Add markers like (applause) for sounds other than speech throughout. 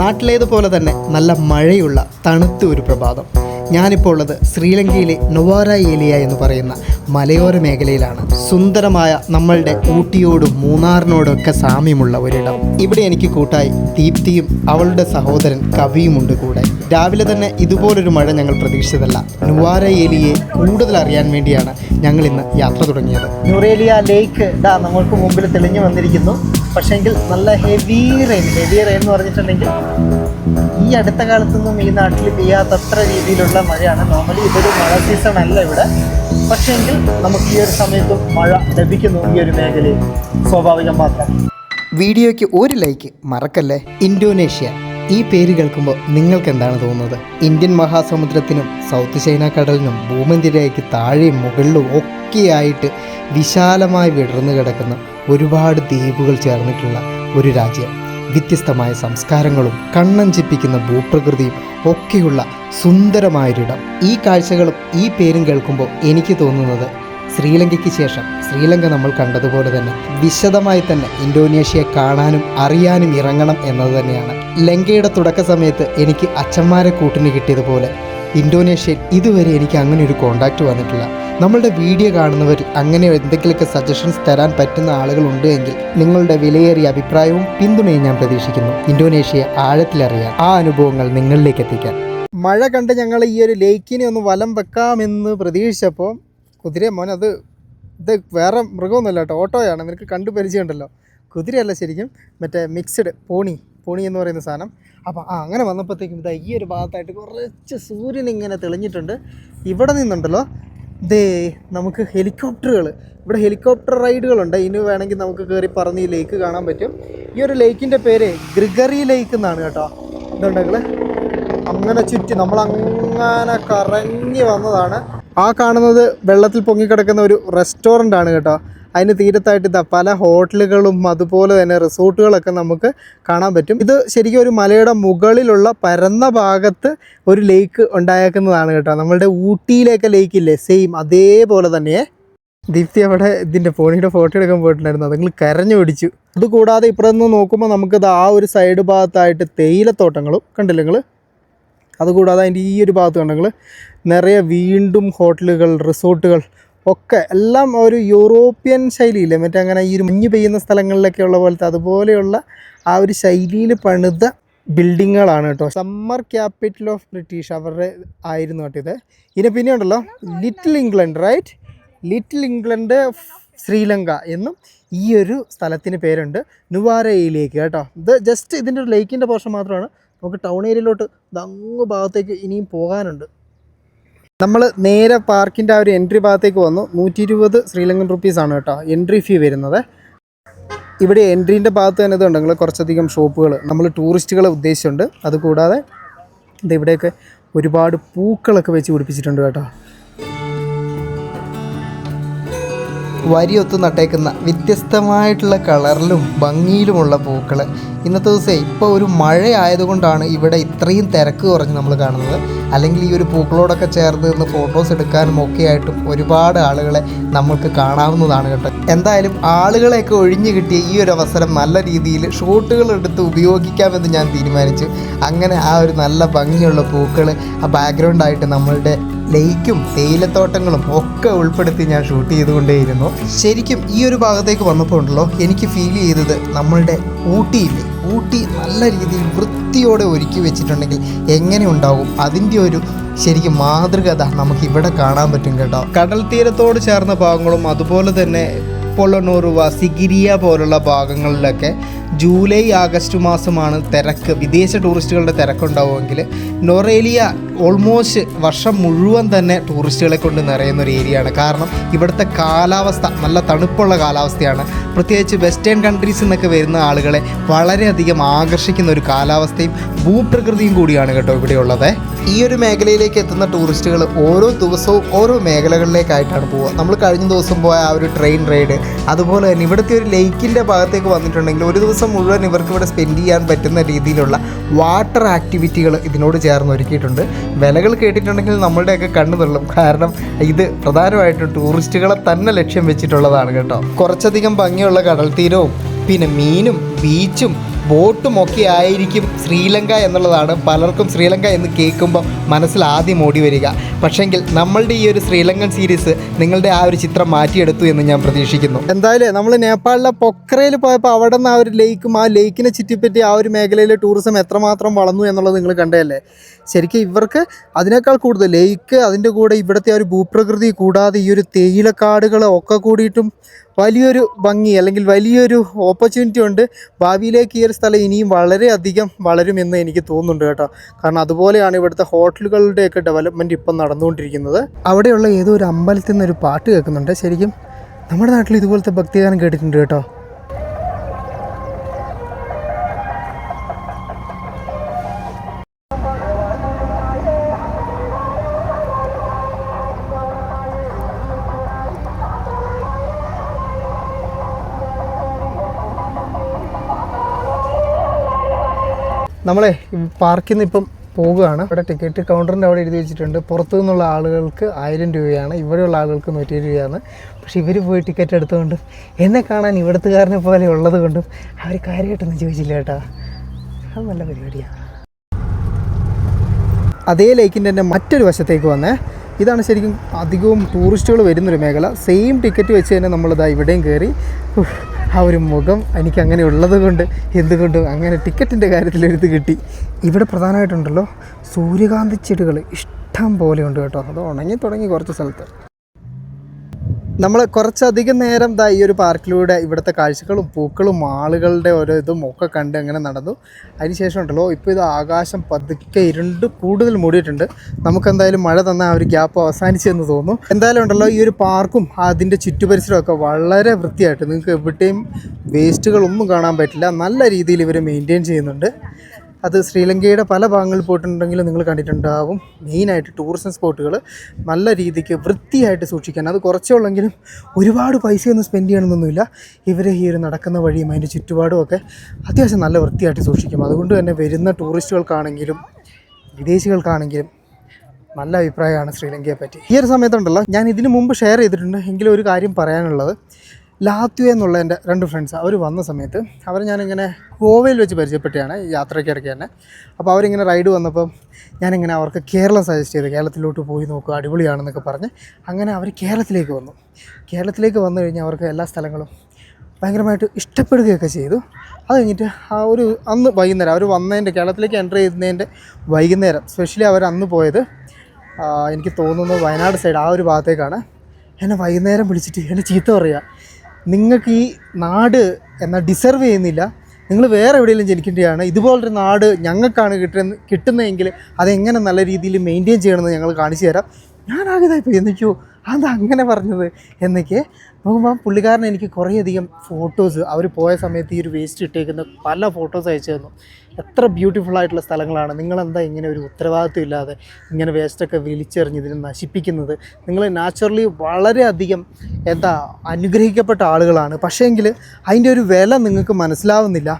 നാട്ടിലേതുപോലെ തന്നെ നല്ല മഴയുള്ള തണുത്ത ഒരു പ്രഭാതം. ഞാനിപ്പോൾ ഉള്ളത് ശ്രീലങ്കയിലെ നൊവാര ഏലിയ എന്ന് പറയുന്ന മലയോര മേഖലയിലാണ്. സുന്ദരമായ നമ്മളുടെ ഊട്ടിയോടും മൂന്നാറിനോടും ഒക്കെ സാമ്യമുള്ള ഒരിടം. ഇവിടെ എനിക്ക് കൂട്ടായി ദീപ്തിയും അവളുടെ സഹോദരൻ കവിയുമുണ്ട് കൂടെ. രാവിലെ തന്നെ ഇതുപോലൊരു മഴ ഞങ്ങൾ പ്രതീക്ഷിച്ചതല്ല. നുവാര ഏലിയെ കൂടുതൽ അറിയാൻ വേണ്ടിയാണ് ഞങ്ങൾ ഇന്ന് യാത്ര തുടങ്ങിയത്. നുറേലിയ ലേക്ക് ഇതാ നമ്മൾക്ക് മുമ്പിൽ തെളിഞ്ഞു വന്നിരിക്കുന്നു. പക്ഷേങ്കിൽ നല്ല ഹെവി റെയിൻ ഹെവി റെയിൻ എന്ന് പറഞ്ഞിട്ടുണ്ടെങ്കിൽ ഈ അടുത്ത കാലത്തൊന്നും ഈ നാട്ടിൽ പെയ്യാത്തത്ര രീതിയിലുള്ള മഴയാണ്. നോർമലി ഇതൊരു മഴ സീസൺ അല്ല ഇവിടെ. പക്ഷേങ്കിൽ നമുക്ക് ഈ ഒരു സമയത്തും മഴ ലഭിക്കുന്നു ഈ ഒരു മേഖലയിൽ. സ്വാഭാവികം മാത്രം. വീഡിയോയ്ക്ക് ഒരു ലൈക്ക് മറക്കല്ലേ? ഇന്തോനേഷ്യ. ഈ പേര് കേൾക്കുമ്പോൾ നിങ്ങൾക്ക് എന്താണ് തോന്നുന്നത്? ഇന്ത്യൻ മഹാസമുദ്രത്തിനും സൗത്ത് ചൈന കടലിനും ഭൂമന്തിരയ്ക്ക് താഴെയും മുകളിലും ഒക്കെയായിട്ട് വിശാലമായി വിടർന്നു കിടക്കുന്ന. ഒരുപാട് ദ്വീപുകൾ ചേർന്നിട്ടുള്ള ഒരു രാജ്യം. വ്യത്യസ്തമായ സംസ്കാരങ്ങളും കണ്ണഞ്ചിപ്പിക്കുന്ന ഭൂപ്രകൃതിയും ഒക്കെയുള്ള സുന്ദരമായൊരിടം. ഈ കാഴ്ചകളും ഈ പേരും കേൾക്കുമ്പോൾ എനിക്ക് തോന്നുന്നത് ശ്രീലങ്കയ്ക്ക് ശേഷം. ശ്രീലങ്ക നമ്മൾ കണ്ടതുപോലെ തന്നെ വിശദമായി തന്നെ ഇന്തോനേഷ്യയെ കാണാനും അറിയാനും ഇറങ്ങണം എന്നത് തന്നെയാണ്. ലങ്കയുടെ തുടക്ക സമയത്ത് എനിക്ക് അച്ഛന്മാരെ കൂട്ടിന് കിട്ടിയതുപോലെ ഇന്തോനേഷ്യയിൽ ഇതുവരെ എനിക്ക് അങ്ങനെ ഒരു കോണ്ടാക്റ്റ് വന്നിട്ടില്ല. നമ്മളുടെ വീഡിയോ കാണുന്നവർ അങ്ങനെ എന്തെങ്കിലുമൊക്കെ സജഷൻസ് തരാൻ പറ്റുന്ന ആളുകളുണ്ട് എങ്കിൽ നിങ്ങളുടെ വിലയേറിയ അഭിപ്രായവും പിന്തുണയും ഞാൻ പ്രതീക്ഷിക്കുന്നു. ഇന്തോനേഷ്യയെ ആഴത്തിലറിയാൻ ആ അനുഭവങ്ങൾ നിങ്ങളിലേക്ക് എത്തിക്കാൻ. മഴ കണ്ട് ഞങ്ങൾ ഈ ഒരു ലേക്കിനെ ഒന്ന് വലം വെക്കാമെന്ന് പ്രതീക്ഷിച്ചപ്പോൾ കുതിര മോൻ അത് ഇത് വേറെ മൃഗമൊന്നുമല്ല കേട്ടോ ഓട്ടോയാണ് നിനക്ക് കണ്ടു പരിചയമുണ്ടല്ലോ. കുതിരയല്ല ശരിക്കും മറ്റേ മിക്സഡ് പോണി പോണി എന്ന് പറയുന്ന സാധനം. അപ്പോൾ ആ അങ്ങനെ വന്നപ്പോഴത്തേക്കും ഇതാ ഈ ഒരു ഭാഗത്തായിട്ട് കുറച്ച് സൂര്യൻ ഇങ്ങനെ തെളിഞ്ഞിട്ടുണ്ട്. ഇവിടെ നിന്നുണ്ടല്ലോ ദേ നമുക്ക് ഹെലികോപ്റ്ററുകൾ. ഇവിടെ ഹെലികോപ്റ്റർ റൈഡുകളുണ്ട്. ഇനി വേണമെങ്കിൽ നമുക്ക് കയറി പറഞ്ഞ് ഈ ലേക്ക് കാണാൻ പറ്റും. ഈ ഒരു ലേക്കിന്റെ പേര് ഗ്രിഗറി ലേക്ക് എന്നാണ് കേട്ടോ. ഇതുണ്ടെങ്കിൽ അങ്ങനെ ചുറ്റി നമ്മൾ അങ്ങനെ കറങ്ങി വന്നതാണ്. ആ കാണുന്നത് വെള്ളത്തിൽ പൊങ്ങിക്കിടക്കുന്ന ഒരു റെസ്റ്റോറന്റ് ആണ് കേട്ടോ. അതിന് തീരത്തായിട്ട് ഇതാ പല ഹോട്ടലുകളും അതുപോലെ തന്നെ റിസോർട്ടുകളൊക്കെ നമുക്ക് കാണാൻ പറ്റും. ഇത് ശരിക്കും ഒരു മലയുടെ മുകളിലുള്ള പരന്ന ഭാഗത്ത് ഒരു ലേക്ക് ഉണ്ടായേക്കുന്നതാണ് കേട്ടോ. നമ്മളുടെ ഊട്ടിയിലേക്ക് ലേക്ക് ഇല്ലേ? സെയിം അതേപോലെ തന്നെയേ. ദീപ്തി അവിടെ ഇതിന്റെ ഫോണിയുടെ ഫോട്ടോ എടുക്കാൻ പോയിട്ടുണ്ടായിരുന്നു. അതുങ്ങൾ കരഞ്ഞു പിടിച്ചു. അതുകൂടാതെ ഇവിടെ നിന്ന് നോക്കുമ്പോൾ നമുക്കിത് ആ ഒരു സൈഡ് ഭാഗത്തായിട്ട് തേയിലത്തോട്ടങ്ങളും കണ്ടില്ല നിങ്ങൾ അതുകൂടാതെ അതിന്റെ ഈ ഒരു ഭാഗത്ത് കണ്ടെങ്കിൽ നിറയെ വീണ്ടും ഹോട്ടലുകൾ റിസോർട്ടുകൾ ഒക്കെ എല്ലാം ഒരു യൂറോപ്യൻ ശൈലിയില്ലേ മറ്റേ അങ്ങനെ ഈ ഒരു മഞ്ഞ് പെയ്യുന്ന സ്ഥലങ്ങളിലൊക്കെ ഉള്ള പോലത്തെ അതുപോലെയുള്ള ആ ഒരു ശൈലിയിൽ പണിത ബിൽഡിങ്ങുകളാണ് കേട്ടോ. സമ്മർ ക്യാപിറ്റൽ ഓഫ് ബ്രിട്ടീഷ് അവരുടെ ആയിരുന്നു കേട്ടോ ഇത്. ഇതിന് പിന്നെ ഉണ്ടല്ലോ little England right little England Sri Lanka എന്നും ഈ ഒരു സ്ഥലത്തിന് പേരുണ്ട്. നുവാരയിലേക്ക് കേട്ടോ. ഇത് ജസ്റ്റ് ഇതിന്റെ ഒരു ലേക്കിന്റെ പോർഷൻ മാത്രമാണ്. നമുക്ക് ടൗൺ ഏരിയയിലോട്ട് അങ്ങ് ഭാഗത്തേക്ക് ഇനിയും പോകാനുണ്ട്. നമ്മൾ നേരെ പാർക്കിന്റെ ആ ഒരു എൻട്രി ഭാഗത്തേക്ക് വന്നു. നൂറ്റി ഇരുപത് ശ്രീലങ്കൻ റുപ്പീസാണ് കേട്ടോ എൻട്രി ഫീ വരുന്നത്. ഇവിടെ എൻട്രീന്റെ ഭാഗത്ത് തന്നെ ഇതുണ്ടെങ്കിൽ കുറച്ചധികം ഷോപ്പുകൾ നമ്മൾ ടൂറിസ്റ്റുകളെ ഉദ്ദേശിച്ചുണ്ട്. അതുകൂടാതെ ഇത് ഇവിടെയൊക്കെ ഒരുപാട് പൂക്കളൊക്കെ വെച്ച് പിടിപ്പിച്ചിട്ടുണ്ട് കേട്ടോ. വരിയൊത്ത് നട്ടേക്കുന്ന വ്യത്യസ്തമായിട്ടുള്ള കളറിലും ഭംഗിയിലുമുള്ള പൂക്കൾ ഇന്നത്തെ ദിവസം ഇപ്പോൾ ഒരു മഴ ആയതുകൊണ്ടാണ് ഇവിടെ ഇത്രയും തിരക്ക് കുറഞ്ഞ് നമ്മൾ കാണുന്നത്. അല്ലെങ്കിൽ ഈ ഒരു പൂക്കളോടൊക്കെ ചേർന്ന് നിന്ന് ഫോട്ടോസ് എടുക്കാനും ഒക്കെ ആയിട്ടും ഒരുപാട് ആളുകളെ നമ്മൾക്ക് കാണാവുന്നതാണ് കേട്ടോ. എന്തായാലും ആളുകളെയൊക്കെ ഒഴിഞ്ഞു കിട്ടിയ ഈ ഒരു അവസരം നല്ല രീതിയിൽ ഷോട്ടുകൾ എടുത്ത് ഉപയോഗിക്കാമെന്ന് ഞാൻ തീരുമാനിച്ചു. അങ്ങനെ ആ ഒരു നല്ല ഭംഗിയുള്ള പൂക്കൾ ആ ബാക്ക്ഗ്രൗണ്ടായിട്ട് നമ്മളുടെ ലേക്കും തേയിലത്തോട്ടങ്ങളും ഒക്കെ ഉൾപ്പെടുത്തി ഞാൻ ഷൂട്ട് ചെയ്തുകൊണ്ടേയിരുന്നു. ശരിക്കും ഈ ഒരു ഭാഗത്തേക്ക് വന്നപ്പോൾ ഉണ്ടല്ലോ എനിക്ക് ഫീൽ ചെയ്തത് നമ്മളുടെ ഊട്ടിയില്ലേ? ഊട്ടി നല്ല രീതിയിൽ വൃത്തിയോടെ ഒരുക്കി വെച്ചിട്ടുണ്ടെങ്കിൽ എങ്ങനെ ഉണ്ടാവും? അതിന്റെ ഒരു ശരിക്കും മാതൃകത നമുക്ക് ഇവിടെ കാണാൻ പറ്റും കേട്ടോ. കടൽ തീരത്തോട് ചേർന്ന ഭാഗങ്ങളും അതുപോലെ തന്നെ പൊളനൂറുവ സിഗിരിയ പോലുള്ള ഭാഗങ്ങളിലൊക്കെ ജൂലൈ ആഗസ്റ്റ് മാസമാണ് തിരക്ക്. വിദേശ ടൂറിസ്റ്റുകളുടെ തിരക്കുണ്ടാവുമെങ്കിൽ നൊറേലിയ ഓൾമോസ്റ്റ് വർഷം മുഴുവൻ തന്നെ ടൂറിസ്റ്റുകളെ കൊണ്ട് നിറയുന്ന ഒരു ഏരിയയാണ് കാരണം ഇവിടുത്തെ കാലാവസ്ഥ നല്ല തണുപ്പുള്ള കാലാവസ്ഥയാണ്. പ്രത്യേകിച്ച് വെസ്റ്റേൺ കൺട്രീസിൽ നിന്നൊക്കെ വരുന്ന ആളുകളെ വളരെയധികം ആകർഷിക്കുന്ന ഒരു കാലാവസ്ഥയും ഭൂപ്രകൃതിയും കൂടിയാണ് കേട്ടോ ഇവിടെയുള്ളത് ഈ ഒരു മേഖലയിലേക്ക് എത്തുന്ന ടൂറിസ്റ്റുകൾ ഓരോ ദിവസവും ഓരോ മേഖലകളിലേക്കായിട്ടാണ് പോവുക. നമ്മൾ കഴിഞ്ഞ ദിവസം പോയ ആ ഒരു ട്രെയിൻ റൈഡ് അതുപോലെ തന്നെ ഇവിടുത്തെ ഒരു ലേക്കിന്റെ ഭാഗത്തേക്ക് വന്നിട്ടുണ്ടെങ്കിൽ ഒരു ദിവസം മുഴുവൻ ഇവർക്ക് ഇവിടെ സ്പെൻഡ് ചെയ്യാൻ പറ്റുന്ന രീതിയിലുള്ള വാട്ടർ ആക്ടിവിറ്റികൾ ഇതിനോട് ചേർന്ന് ഒരുക്കിയിട്ടുണ്ട്. വിലകൾ കേട്ടിട്ടുണ്ടെങ്കിൽ നമ്മളുടെയൊക്കെ കണ്ണു തള്ളും. കാരണം ഇത് പ്രധാനമായിട്ടും ടൂറിസ്റ്റുകളെ തന്നെ ലക്ഷ്യം വെച്ചിട്ടുള്ളതാണ് കേട്ടോ. കുറച്ചധികം ഭംഗിയുള്ള കടൽ തീരവും പിന്നെ മീനും ബീച്ചും ബോട്ടും ഒക്കെ ആയിരിക്കും ശ്രീലങ്ക എന്നുള്ളതാണ് പലർക്കും ശ്രീലങ്ക എന്ന് കേൾക്കുമ്പോൾ മനസ്സിൽ ആദ്യം ഓടി വരിക. പക്ഷെങ്കിൽ നമ്മളുടെ ഈ ഒരു ശ്രീലങ്കൻ സീരീസ് നിങ്ങളുടെ ആ ഒരു ചിത്രം മാറ്റിയെടുത്തു എന്ന് ഞാൻ പ്രതീക്ഷിക്കുന്നു. എന്തായാലും നമ്മൾ നേപ്പാളിലെ പൊക്രയിൽ പോയപ്പോൾ അവിടെ നിന്ന് ആ ഒരു ലേക്കും ആ ലേക്കിനെ ചുറ്റിപ്പറ്റി ആ ഒരു മേഖലയിലെ ടൂറിസം എത്രമാത്രം വളർന്നു എന്നുള്ളത് നിങ്ങൾ കണ്ടതല്ലേ? ശരിക്കും ഇവർക്ക് അതിനേക്കാൾ കൂടുതൽ ലേക്ക് അതിന്റെ കൂടെ ഇവിടുത്തെ ആ ഒരു ഭൂപ്രകൃതി കൂടാതെ ഈ ഒരു തേയിലക്കാടുകൾ ഒക്കെ കൂടിയിട്ടും വലിയൊരു ഭംഗി അല്ലെങ്കിൽ വലിയൊരു ഓപ്പർച്യൂണിറ്റി ഉണ്ട് ഭാവിയിലേക്ക് ഈ ഒരു സ്ഥലം ഇനിയും വളരെയധികം വളരുമെന്ന് എനിക്ക് തോന്നുന്നുണ്ട് കേട്ടോ. കാരണം അതുപോലെയാണ് ഇവിടുത്തെ ഹോട്ടലുകളുടെയൊക്കെ ഡെവലപ്മെന്റ് ഇപ്പം നടന്നുകൊണ്ടിരിക്കുന്നത്. അവിടെയുള്ള ഏതോ ഒരു അമ്പലത്തിൽ നിന്നൊരു പാട്ട് കേൾക്കുന്നുണ്ട്. ശരിക്കും നമ്മുടെ നാട്ടിൽ ഇതുപോലത്തെ ഭക്തിഗാനം കേട്ടിട്ടുണ്ട് കേട്ടോ. നമ്മളെ പാർക്കിൽ നിന്ന് ഇപ്പം പോവുകയാണ് ഇവിടെ ടിക്കറ്റ് കൗണ്ടറിന്റെ അവിടെ എഴുതി വെച്ചിട്ടുണ്ട്. പുറത്തു നിന്നുള്ള ആളുകൾക്ക് ആയിരം രൂപയാണ് ഇവിടെയുള്ള ആളുകൾക്ക് നൂറ്റി രൂപയാണ്. പക്ഷേ ഇവർ പോയി ടിക്കറ്റ് എടുത്തുകൊണ്ടും എന്നെ കാണാൻ ഇവിടുത്തുകാരനെ പോലെ ഉള്ളത് കൊണ്ടും അവർ കാര്യമായിട്ടൊന്നും ചോദിച്ചില്ല കേട്ടോ. അത് നല്ല പരിപാടിയാണ് അതേ ലേക്കിന്റെ തന്നെ മറ്റൊരു വശത്തേക്ക് വന്നേ. ഇതാണ് ശരിക്കും അധികവും ടൂറിസ്റ്റുകൾ വരുന്നൊരു മേഖല. സെയിം ടിക്കറ്റ് വെച്ച് തന്നെ നമ്മളിതാ ഇവിടെയും കയറി. ആ ഒരു മുഖം എനിക്ക് അങ്ങനെ ഉള്ളത് കൊണ്ട് എന്തുകൊണ്ടും അങ്ങനെ ടിക്കറ്റിന്റെ കാര്യത്തിൽ ഇത് കിട്ടി. ഇവിടെ പ്രധാനമായിട്ടുണ്ടല്ലോ സൂര്യകാന്തി ചെടികൾ ഇഷ്ടം പോലെ ഉണ്ട് കേട്ടോ. അത് ഉണങ്ങി തുടങ്ങി കുറച്ച് സ്ഥലത്ത്. നമ്മൾ കുറച്ചധികം നേരം ദാ ഈ ഒരു പാർക്കിലൂടെ ഇവിടുത്തെ കാഴ്ചകളും പൂക്കളും ആളുകളുടെ ഓരോ ഇതും ഒക്കെ കണ്ട് അങ്ങനെ നടന്നു. അതിനുശേഷം ഉണ്ടല്ലോ ഇപ്പോൾ ഇത് ആകാശം പതുക്കെ ഇരുണ്ട് കൂടുതൽ മൂടിയിട്ടുണ്ട്. നമുക്കെന്തായാലും മഴ തന്ന ആ ഒരു ഗ്യാപ്പ് അവസാനിച്ചെന്ന് തോന്നുന്നു. എന്തായാലും ഉണ്ടല്ലോ ഈ ഒരു പാർക്കും അതിന്റെ ചുറ്റുപരിസരമൊക്കെ വളരെ വൃത്തിയായിട്ട് നിങ്ങൾക്ക് എവിടെയും വേസ്റ്റുകളൊന്നും കാണാൻ പറ്റില്ല. നല്ല രീതിയിൽ ഇവർ മെയിന്റെയിൻ ചെയ്യുന്നുണ്ട്. അത് ശ്രീലങ്കയുടെ പല ഭാഗങ്ങളിൽ പോയിട്ടുണ്ടെങ്കിലും നിങ്ങൾ കണ്ടിട്ടുണ്ടാവും. മെയിനായിട്ട് ടൂറിസം സ്പോട്ടുകൾ നല്ല രീതിക്ക് വൃത്തിയായിട്ട് സൂക്ഷിക്കാൻ. അത് കുറച്ചേ ഉള്ളെങ്കിലും ഒരുപാട് പൈസയൊന്നും സ്പെൻഡ് ചെയ്യണമെന്നൊന്നുമില്ല. ഇവർ ഈ ഒരു നടക്കുന്ന വഴിയും അതിന്റെ ചുറ്റുപാടും ഒക്കെ അത്യാവശ്യം നല്ല വൃത്തിയായിട്ട് സൂക്ഷിക്കും. അതുകൊണ്ട് തന്നെ വരുന്ന ടൂറിസ്റ്റുകൾക്കാണെങ്കിലും വിദേശികൾക്കാണെങ്കിലും നല്ല അഭിപ്രായമാണ് ശ്രീലങ്കയെ പറ്റി ഈ ഒരു സമയത്തുണ്ടല്ലോ ഞാൻ ഇതിനു മുമ്പ് ഷെയർ ചെയ്തിട്ടുണ്ട്. എങ്കിലും ഒരു കാര്യം പറയാനുള്ളത് ലാത്വ എന്നുള്ള എന്റെ രണ്ട് ഫ്രണ്ട്സ്. അവർ വന്ന സമയത്ത് അവർ ഞാനിങ്ങനെ ഗോവയിൽ വെച്ച് പരിചയപ്പെട്ടാണ് യാത്രയ്ക്കിടയ്ക്ക് തന്നെ. അപ്പോൾ അവരിങ്ങനെ റൈഡ് വന്നപ്പം ഞാനിങ്ങനെ അവർക്ക് കേരളം സജസ്റ്റ് ചെയ്ത് കേരളത്തിലോട്ട് പോയി നോക്കുക അടിപൊളിയാണെന്നൊക്കെ പറഞ്ഞ് അങ്ങനെ അവർ കേരളത്തിലേക്ക് വന്നു. കേരളത്തിലേക്ക് വന്നു കഴിഞ്ഞാൽ അവർക്ക് എല്ലാ സ്ഥലങ്ങളും ഭയങ്കരമായിട്ട് ഇഷ്ടപ്പെടുകയൊക്കെ ചെയ്തു. അത് കഴിഞ്ഞിട്ട് ആ ഒരു അന്ന് വൈകുന്നേരം അവർ വന്നതിന്റെ കേരളത്തിലേക്ക് എന്റർ ചെയ്യുന്നതിന്റെ വൈകുന്നേരം സ്പെഷ്യലി അവർ അന്ന് പോയത് എനിക്ക് തോന്നുന്നു വയനാട് സൈഡ് ആ ഒരു ഭാഗത്തേക്കാണ്. എന്നെ വൈകുന്നേരം വിളിച്ചിട്ട് എന്നെ ചീത്ത പറയുക നിങ്ങൾക്ക് ഈ നാട് എന്നാൽ ഡിസർവ് ചെയ്യുന്നില്ല. നിങ്ങൾ വേറെ എവിടെയെങ്കിലും ജനിക്കേണ്ടതാണ്. ഇതുപോലൊരു നാട് ഞങ്ങൾക്കാണ് കിട്ടുന്ന കിട്ടുന്നതെങ്കിൽ അതെങ്ങനെ നല്ല രീതിയിൽ മെയിന്റെയിൻ ചെയ്യണമെന്ന് ഞങ്ങൾ കാണിച്ചു തരാം. ഞാൻ ആകെ ആകെതായിപ്പോയി എന്തൊക്കെയോ അതെന്താ അങ്ങനെ പറഞ്ഞത്. എന്നൊക്കെ നോക്കുമ്പോൾ പുള്ളിക്കാരൻ എനിക്ക് കുറേയധികം ഫോട്ടോസ് അവർ പോയ സമയത്ത് ഈ ഒരു വേസ്റ്റ് ഇട്ടേക്കുന്ന പല ഫോട്ടോസ് അയച്ചു തന്നു. എത്ര ബ്യൂട്ടിഫുൾ ആയിട്ടുള്ള സ്ഥലങ്ങളാണ്. നിങ്ങളെന്താ ഇങ്ങനെ ഒരു ഉത്തരവാദിത്വം ഇല്ലാതെ ഇങ്ങനെ വേസ്റ്റൊക്കെ വലിച്ചെറിഞ്ഞ് ഇതിനെ നശിപ്പിക്കുന്നത്? നിങ്ങൾ നാച്ചുറലി വളരെയധികം എന്താ അനുഗ്രഹിക്കപ്പെട്ട ആളുകളാണ്. പക്ഷേങ്കിൽ അതിന്റെ ഒരു വില നിങ്ങൾക്ക് മനസ്സിലാവുന്നില്ല.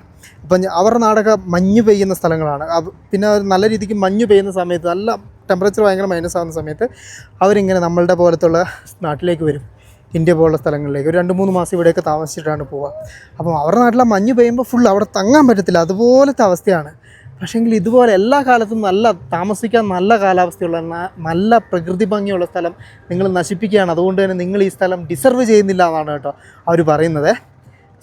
അപ്പം അവരുടെ നാടൊക്കെ മഞ്ഞ് പെയ്യുന്ന സ്ഥലങ്ങളാണ്. പിന്നെ നല്ല രീതിക്ക് മഞ്ഞ് പെയ്യുന്ന സമയത്ത് നല്ല ടെമ്പറേച്ചർ ഭയങ്കര മൈനസ് ആവുന്ന സമയത്ത് അവരിങ്ങനെ നമ്മളുടെ പോലത്തുള്ള നാട്ടിലേക്ക് വരും. ഇന്ത്യ പോലുള്ള സ്ഥലങ്ങളിലേക്ക്. ഒരു രണ്ട് മൂന്ന് മാസം ഇവിടെയൊക്കെ താമസിച്ചിട്ടാണ് പോവുക. അപ്പം അവരുടെ നാട്ടിലെ മഞ്ഞ് പെയ്യുമ്പോൾ ഫുൾ അവിടെ തങ്ങാൻ പറ്റത്തില്ല. അതുപോലത്തെ അവസ്ഥയാണ്. പക്ഷേങ്കിൽ ഇതുപോലെ എല്ലാ കാലത്തും നല്ല താമസിക്കാൻ നല്ല കാലാവസ്ഥയുള്ള നല്ല പ്രകൃതി ഭംഗിയുള്ള സ്ഥലം നിങ്ങൾ നശിപ്പിക്കുകയാണ്. അതുകൊണ്ട് തന്നെ നിങ്ങൾ ഈ സ്ഥലം ഡിസർവ് ചെയ്യുന്നില്ല എന്നാണ് കേട്ടോ അവർ പറയുന്നത്.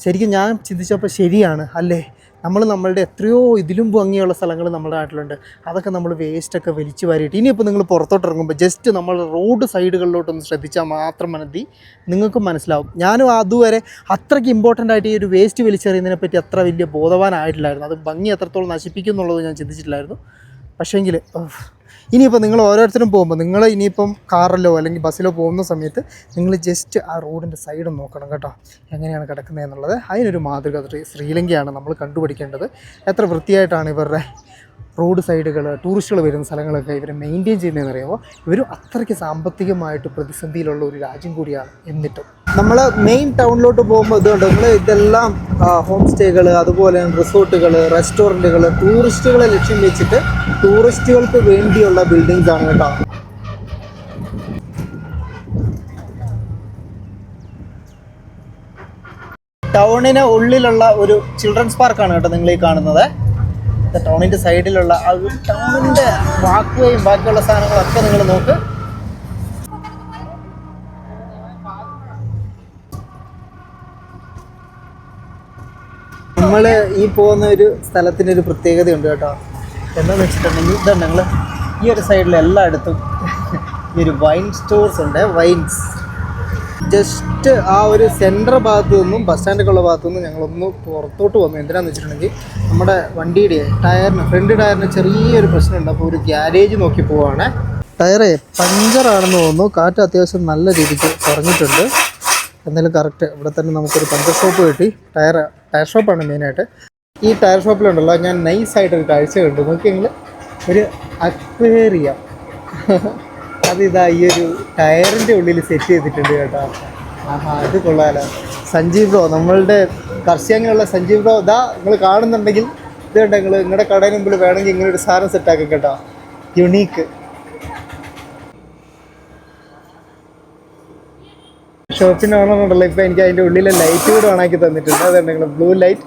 ശരിക്കും ഞാൻ ചിന്തിച്ചപ്പോൾ ശരിയാണ് അല്ലേ? നമ്മൾ നമ്മളുടെ എത്രയോ ഇതിലും ഭംഗിയുള്ള സ്ഥലങ്ങൾ നമ്മുടെ നാട്ടിലുണ്ട്. അതൊക്കെ നമ്മൾ വേസ്റ്റൊക്കെ വലിച്ചു വാരിയിട്ട് ഇനിയിപ്പോൾ നിങ്ങൾ പുറത്തോട്ട് ഇറങ്ങുമ്പോൾ ജസ്റ്റ് നമ്മൾ റോഡ് സൈഡുകളിലോട്ടൊന്ന് ശ്രദ്ധിച്ചാൽ മാത്രം മതി. നിങ്ങൾക്കും മനസ്സിലാവും. ഞാനും അതുവരെ അത്രയ്ക്ക് ഇമ്പോർട്ടന്റ് ആയിട്ട് ഈ ഒരു വേസ്റ്റ് വലിച്ചെറിയുന്നതിനെ പറ്റി അത്ര വലിയ ബോധവാനായിട്ടില്ലായിരുന്നു. അത് ഭംഗി എത്രത്തോളം നശിപ്പിക്കും എന്നുള്ളത് ഞാൻ ചിന്തിച്ചിട്ടില്ലായിരുന്നു. പക്ഷേങ്കിൽ ഇനിയിപ്പോൾ നിങ്ങൾ ഓരോരുത്തരും പോകുമ്പോൾ നിങ്ങൾ ഇനിയിപ്പം കാറിലോ അല്ലെങ്കിൽ ബസ്സിലോ പോകുന്ന സമയത്ത് നിങ്ങൾ ജസ്റ്റ് ആ റോഡിന്റെ സൈഡ് നോക്കണം കേട്ടോ. എങ്ങനെയാണ് കിടക്കുന്നത് എന്നുള്ളത് അതിനൊരു മാതൃക ശ്രീ ശ്രീലങ്കയാണ് നമ്മൾ കണ്ടുപിടിക്കേണ്ടത്. എത്ര വൃത്തിയായിട്ടാണ് ഇവരുടെ റോഡ് സൈഡുകൾ ടൂറിസ്റ്റുകൾ വരുന്ന സ്ഥലങ്ങളൊക്കെ ഇവർ മെയിന്റെയിൻ ചെയ്യുന്നതെന്ന് പറയുമ്പോൾ ഇവർ അത്രയ്ക്ക് സാമ്പത്തികമായിട്ട് പ്രതിസന്ധിയിലുള്ള ഒരു രാജ്യം കൂടിയാണ് എന്നിട്ടും. നമ്മൾ മെയിൻ ടൗണിലോട്ട് പോകുമ്പോൾ ഇതുകൊണ്ട് നമ്മൾ ഇതെല്ലാം ഹോം സ്റ്റേകൾ അതുപോലെ റിസോർട്ടുകൾ റെസ്റ്റോറന്റുകൾ ടൂറിസ്റ്റുകളെ ലക്ഷ്യം വെച്ചിട്ട് ടൂറിസ്റ്റുകൾക്ക് വേണ്ടിയുള്ള ബിൽഡിങ്സ് ആണ് കേട്ടോ. ടൗണിന് ഉള്ളിലുള്ള ഒരു ചിൽഡ്രൻസ് പാർക്കാണ് കേട്ടോ നിങ്ങൾ ഈ കാണുന്നത്. ടൗണിന്റെ സൈഡിലുള്ള ആ ഒരു ടൗണിന്റെ വാക്കുവയും ബാക്കിയുള്ള സാധനങ്ങളൊക്കെ നിങ്ങൾ നോക്ക്. നമ്മൾ ഈ പോകുന്ന ഒരു സ്ഥലത്തിന് ഒരു പ്രത്യേകതയുണ്ട് കേട്ടോ. എന്താണെന്ന് വെച്ചിട്ടുണ്ടെങ്കിൽ ഇതുണ്ട് നിങ്ങൾ ഈ ഒരു സൈഡിൽ എല്ലായിടത്തും ഈ ഒരു വൈൻ സ്റ്റോർസ് ഉണ്ട് വൈൻസ് ജസ്റ്റ് ആ ഒരു സെന്റർ ഭാഗത്തു നിന്നും ബസ് സ്റ്റാൻഡൊക്കെയുള്ള ഭാഗത്തു നിന്നും ഞങ്ങളൊന്ന് പുറത്തോട്ട് വന്നു. എന്തിനാന്ന് വെച്ചിട്ടുണ്ടെങ്കിൽ നമ്മുടെ വണ്ടിയുടെ ടയറിന് ഫ്രണ്ട് ടയറിന് ചെറിയൊരു പ്രശ്നമുണ്ട്. അപ്പോൾ ഒരു ഗ്യാരേജ് നോക്കി പോവാണ്. ടയറേ പഞ്ചറാണെന്ന് തോന്നുന്നു. കാറ്റ് അത്യാവശ്യം നല്ല രീതിക്ക് കുറഞ്ഞിട്ടുണ്ട്. എന്തായാലും കറക്റ്റ് ഇവിടെ തന്നെ നമുക്കൊരു പഞ്ചർ ഷോപ്പ് കിട്ടി. ടയർ ടയർ ഷോപ്പാണ് മെയിനായിട്ട് ഈ ടയർ ഷോപ്പിലുണ്ടല്ലോ ഞാൻ നൈസായിട്ടൊരു കാഴ്ച കണ്ടു. നോക്കിയെങ്കിൽ ഒരു അക്വേറിയം (laughs) അതിതാ ഈ ഒരു ടയറിന്റെ ഉള്ളിൽ സെറ്റ് ചെയ്തിട്ടുണ്ട് കേട്ടോ. ആഹാ ഇത് കൊള്ളാലോ. സഞ്ജീവ് ബ്രോ നമ്മളുടെ കർഷകങ്ങളുള്ള സഞ്ജീവ് ബ്രോ ഇതാ നിങ്ങൾ കാണുന്നുണ്ടെങ്കിൽ ഇത് കേട്ടോ നിങ്ങൾ നിങ്ങളുടെ കടയിൽ മുമ്പിൽ വേണമെങ്കിൽ ഇങ്ങനെ ഒരു സാധനം സെറ്റാക്കി കേട്ടോ. യുണീക്ക്. ഷോപ്പിന് ഓണറുണ്ടല്ലോ ഇപ്പം എനിക്ക് അതിന്റെ ഉള്ളിലെ ലൈറ്റ് കൂടെ ഓണാക്കി തന്നിട്ടുണ്ട്. അതുകൊണ്ട് നിങ്ങൾ ബ്ലൂ ലൈറ്റ്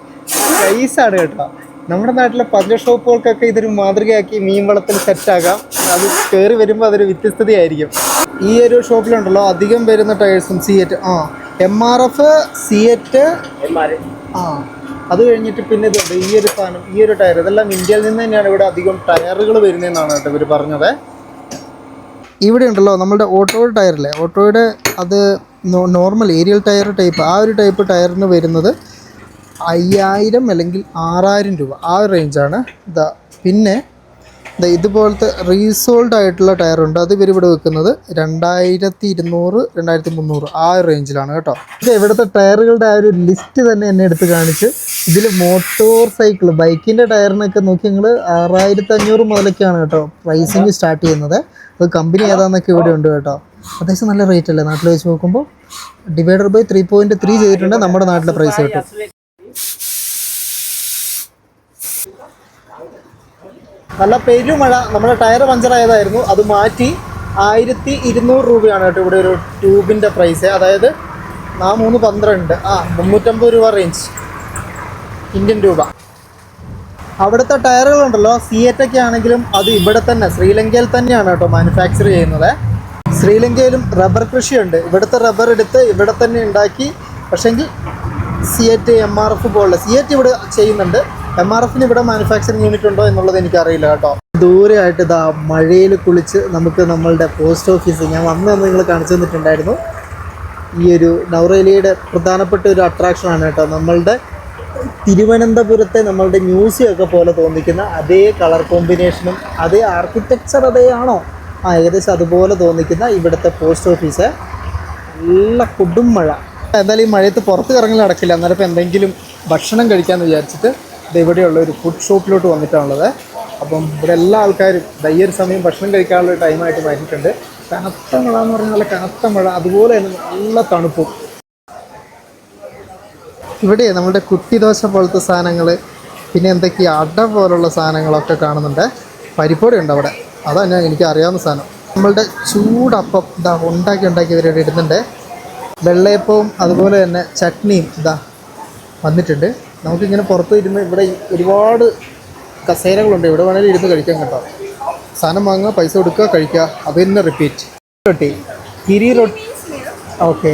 പ്രൈസാണ് കേട്ടോ. നമ്മുടെ നാട്ടിലെ പഞ്ച ഷോപ്പുകൾക്കൊക്കെ ഇതൊരു മാതൃകയാക്കി മീൻ വളത്തിൽ സെറ്റാകാം അത് കയറി വരുമ്പോൾ അതൊരു വ്യത്യസ്തതയായിരിക്കും. ഈ ഒരു ഷോപ്പിലുണ്ടല്ലോ അധികം വരുന്ന ടയേഴ്സും സി എറ്റ് ആ M R F CEAT ആ അത് കഴിഞ്ഞിട്ട് പിന്നെ ഇതുണ്ട് ഈ ഒരു സാധനം ഈ ഒരു ടയർ ഇതെല്ലാം ഇന്ത്യയിൽ നിന്ന് തന്നെയാണ് ഇവിടെ അധികം ടയറുകൾ വരുന്നതെന്നാണ് കേട്ടോ ഇവർ പറഞ്ഞത്. ഇവിടെ ഉണ്ടല്ലോ നമ്മുടെ ഓട്ടോ ടയറില്ലേ ഓട്ടോയുടെ അത് നോർമൽ ഏരിയൽ ടയർ ടൈപ്പ് ആ ഒരു ടൈപ്പ് ടയറിന് വരുന്നത് അയ്യായിരം അല്ലെങ്കിൽ ആറായിരം രൂപ. ആ റേഞ്ചാണ് ഇതാ പിന്നെ ഇതുപോലത്തെ റീസോൾഡ് ആയിട്ടുള്ള ടയറുണ്ട് അത് ഇവർ ഇവിടെ വെക്കുന്നത് രണ്ടായിരത്തി ഇരുന്നൂറ് രണ്ടായിരത്തി മുന്നൂറ് ആ റേഞ്ചിലാണ് കേട്ടോ. ഇത് ഇവിടുത്തെ ടയറുകളുടെ ആ ഒരു ലിസ്റ്റ് തന്നെ എന്നെ എടുത്ത് കാണിച്ച് ഇതിൽ മോട്ടോർ സൈക്കിൾ ബൈക്കിന്റെ ടയറിനൊക്കെ നോക്കി നിങ്ങൾ ആറായിരത്തി അഞ്ഞൂറ് മുതലൊക്കെയാണ് കേട്ടോ പ്രൈസിങ് സ്റ്റാർട്ട് ചെയ്യുന്നത്. അത് കമ്പനി ഏതാണെന്നൊക്കെ ഇവിടെ ഉണ്ട് കേട്ടോ. അത്യാവശ്യം നല്ല റേറ്റ് അല്ലേ? നാട്ടിൽ വെച്ച് നോക്കുമ്പോൾ divider by three point three ചെയ്തിട്ടുണ്ട് നമ്മുടെ നാട്ടിലെ പ്രൈസ് കിട്ടും നല്ല പെരുമഴ നമ്മുടെ ടയർ പഞ്ചറായതായിരുന്നു അത് മാറ്റി ആയിരത്തി ഇരുന്നൂറ് രൂപയാണ് കേട്ടോ ഇവിടെ ഒരു ട്യൂബിന്റെ പ്രൈസ് അതായത് നാ മൂന്ന് പന്ത്രണ്ട്. ആ മുന്നൂറ്റമ്പത് രൂപ റേഞ്ച് ഇന്ത്യൻ രൂപ. അവിടുത്തെ ടയറുകളുണ്ടല്ലോ സിയറ്റൊക്കെ ആണെങ്കിലും അത് ഇവിടെ തന്നെ ശ്രീലങ്കയിൽ തന്നെയാണ് കേട്ടോ മാനുഫാക്ചർ ചെയ്യുന്നത്. ശ്രീലങ്കയിലും റബ്ബർ കൃഷിയുണ്ട്. ഇവിടുത്തെ റബ്ബർ എടുത്ത് ഇവിടെ തന്നെ ഉണ്ടാക്കി. പക്ഷെങ്കിൽ സിയറ്റ് എം ആർ എഫ് പോലുള്ള സി എറ്റ് ഇവിടെ ചെയ്യുന്നുണ്ട്. എം ആർ എഫിന് ഇവിടെ മാനുഫാക്ചറിങ് യൂണിറ്റ് ഉണ്ടോ എന്നുള്ളത് എനിക്കറിയില്ല കേട്ടോ. ദൂരെയായിട്ട് ഇതാ മഴയിൽ കുളിച്ച് നമുക്ക് നമ്മളുടെ പോസ്റ്റ് ഓഫീസ് ഞാൻ വന്ന് നിങ്ങൾ കാണിച്ചു തന്നിട്ടുണ്ടായിരുന്നു. ഈ ഒരു നൗറേലിയുടെ പ്രധാനപ്പെട്ട ഒരു അട്രാക്ഷനാണ് കേട്ടോ. നമ്മളുടെ തിരുവനന്തപുരത്തെ നമ്മളുടെ മ്യൂസിയം ഒക്കെ പോലെ തോന്നിക്കുന്ന അതേ കളർ കോമ്പിനേഷനും അതേ ആർക്കിടെക്ചർ അതേയാണോ? ആ ഏകദേശം അതുപോലെ തോന്നിക്കുന്ന ഇവിടുത്തെ പോസ്റ്റ് ഓഫീസ് നല്ല കൊടും എന്തായാലും ഈ മഴയത്ത് പുറത്ത് ഇറങ്ങൽ നടക്കില്ല. അന്നേരം ഇപ്പോൾ എന്തെങ്കിലും ഭക്ഷണം കഴിക്കാമെന്ന് വിചാരിച്ചിട്ട് ഇത് ഇവിടെയുള്ള ഒരു ഫുഡ് ഷോപ്പിലോട്ട് വന്നിട്ടാണുള്ളത്. അപ്പം ഇവിടെ എല്ലാ ആൾക്കാരും ദയ്യൊരു സമയം ഭക്ഷണം കഴിക്കാനുള്ള ടൈമായിട്ട് മാറ്റിയിട്ടുണ്ട്. കനത്ത മഴ എന്ന് പറഞ്ഞാൽ നല്ല കനത്ത മഴ. അതുപോലെ തന്നെ നല്ല തണുപ്പും. ഇവിടെ നമ്മുടെ കുട്ടി ദോശ പോലത്തെ സാധനങ്ങൾ പിന്നെ എന്തൊക്കെയാ അട പോലുള്ള സാധനങ്ങളൊക്കെ കാണുന്നുണ്ട്. പരിപ്പൊടി ഉണ്ട് അവിടെ. അതാണ് ഞാൻ എനിക്ക് അറിയാവുന്ന സാധനം. നമ്മളുടെ ചൂടപ്പം ഇതാ ഉണ്ടാക്കി ഉണ്ടാക്കി ഇവരിവിടെ ഇടുന്നുണ്ട്. വെള്ളയപ്പവും അതുപോലെ തന്നെ ചട്നിയും ഇതാ വന്നിട്ടുണ്ട്. നമുക്കിങ്ങനെ പുറത്ത് ഇരുന്ന് ഇവിടെ ഒരുപാട് കസേരകളുണ്ട്. ഇവിടെ വേണമെങ്കിലും ഇരുന്ന് കഴിക്കാൻ കേട്ടോ. സാധനം വാങ്ങുക പൈസ കൊടുക്കുക കഴിക്കുക. അത് തന്നെ റിപ്പീറ്റ് റൊട്ടി. കിരി റൊട്ടി ഓക്കെ.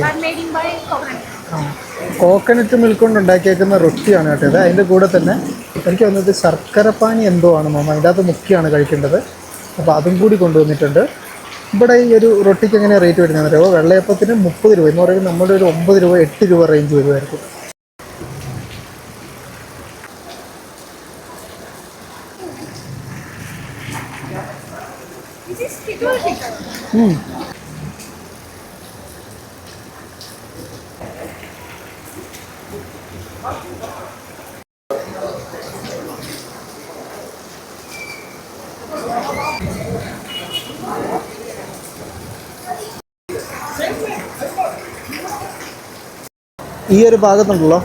കോക്കനട്ട് മിൽക്ക് കൊണ്ട് ഉണ്ടാക്കിയേക്കുന്ന റൊട്ടിയാണ് കേട്ടോ ഇത്. അതിന്റെ കൂടെ തന്നെ എനിക്ക് വന്നത് ശർക്കരപ്പാനി എന്തോ ആണ് മാമ. അതിന്റെ അകത്ത് മുക്കിയാണ് കഴിക്കേണ്ടത്. അപ്പോൾ അതും കൂടി കൊണ്ടുവന്നിട്ടുണ്ട്. ഇവിടെ ഈ ഒരു റൊട്ടിക്ക് എങ്ങനെയാണ് റേറ്റ് വരുന്നത് അറിയാമോ വെള്ളയപ്പത്തിന് മുപ്പത് രൂപ. എന്ന് പറയുമ്പോൾ നമ്മുടെ ഒരു ഒമ്പത് രൂപ എട്ട് രൂപ റേഞ്ച് വരുമായിരിക്കും. ഉം. ഈ ഒരു ഭാഗത്തുണ്ടല്ലോ.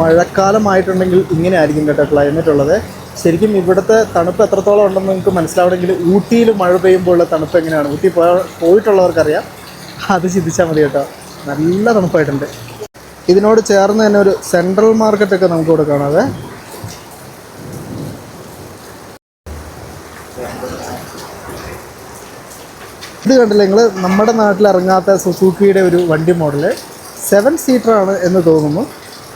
മഴക്കാലമായിട്ടുണ്ടെങ്കിൽ ഇങ്ങനെ ആയിരിക്കും കേട്ടോ ക്ലൈമറ്റ് ഉള്ളത്. ശരിക്കും ഇവിടുത്തെ തണുപ്പ് എത്രത്തോളം ഉണ്ടെന്ന് നിങ്ങൾക്ക് മനസ്സിലാവണമെങ്കിൽ ഊട്ടിയിൽ മഴ പെയ്യുമ്പോഴുള്ള തണുപ്പ് എങ്ങനെയാണ്? ഊട്ടി പോയ പോയിട്ടുള്ളവർക്കറിയാം. അത് ചിന്തിച്ചാൽ മതി കേട്ടോ. നല്ല തണുപ്പായിട്ടുണ്ട്. ഇതിനോട് ചേർന്ന് തന്നെ ഒരു സെൻട്രൽ മാർക്കറ്റൊക്കെ നമുക്ക് ഇവിടെ കാണാതെ ഇത് കണ്ടില്ല നിങ്ങൾ നമ്മുടെ നാട്ടിൽ ഇറങ്ങാത്ത സുസൂക്കിയുടെ ഒരു വണ്ടി മോഡൽ. സെവൻ സീറ്റർ ആണ് എന്ന് തോന്നുന്നു.